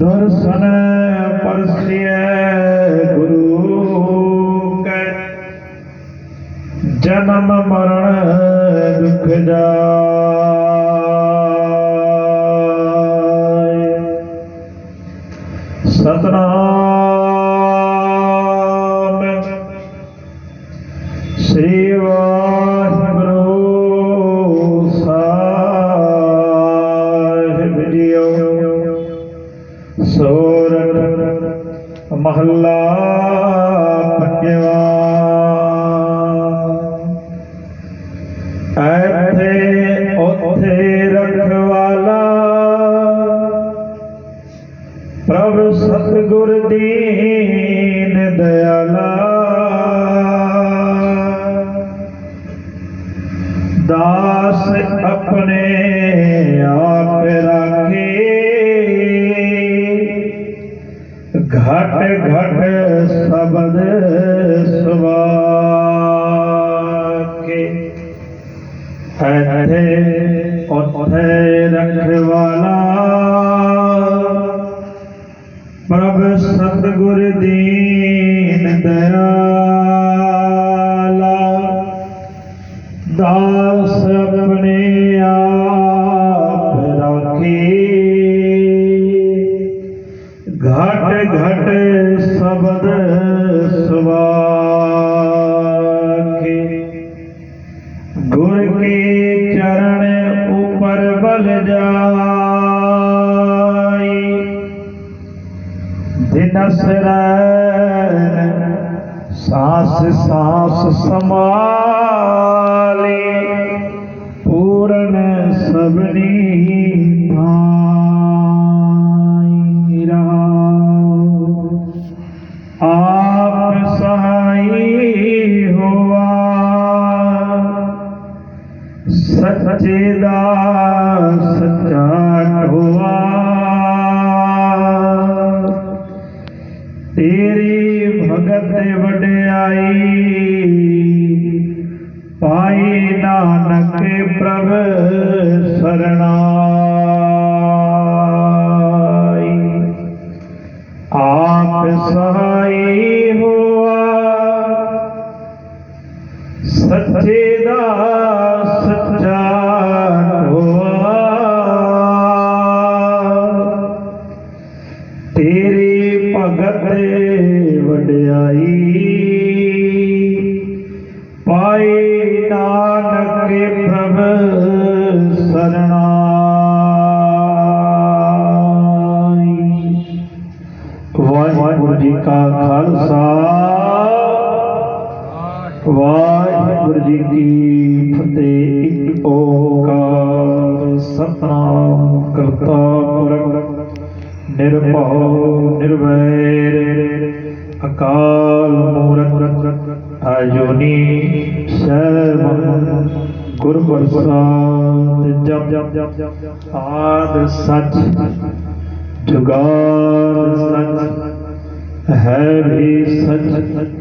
ਦਰਸ਼ਨ ਪਰਸਿਐ ਗੁਰੂ ਕੈ। ਜਨਮ ਮਰਨ ਦੁਖ ਜਾਏ। ਸਤਨਾਮ दास अपने आप रखे। घट घट शब्द सुबाके है और रख वाला प्रभ सतगुर दीन दया والدائی دنسر سانس ساس سما ਸੱਚੇ ਦਾ ਸੱਚਾ ਹੋਆ। ਤੇਰੀ ਭਗਤ ਵਡਿਆਈ ਪਾਈ ਨਾਨਕ ਪ੍ਰਭ ਸਰਣਾਈ। ਆਪ ਸਹਾਈ ਹੋਆ। ਸੱਚੇ ਦਾ ਵਾਹਿਗੁਰੂ ਜੀ ਕਾ ਖਾਲਸਾ। ਵਾਹਿਗੁਰੂ ਜੀ ਕੀ ਫਤਿਹ। ਇੱਕ ਓੰਕਾਰ। ਸਤਨਾਮ ਕਰਤਾ ਪੁਰਖ। ਨਿਰਭਉ, ਨਿਰਵੈਰ। ਅਕਾਲ ਮੂਰਤ। ਆਜੋਨੀ ਸਰਬ ਗੁਰ ਪ੍ਰਸਾਦ ਜਪ। ਜਪ ਜਪ ਜਪ ਆਦ ਸੱਚ ਜੁਗਾਦ ਸੱਚ ਹੈ ਵੀ ਸੱਚ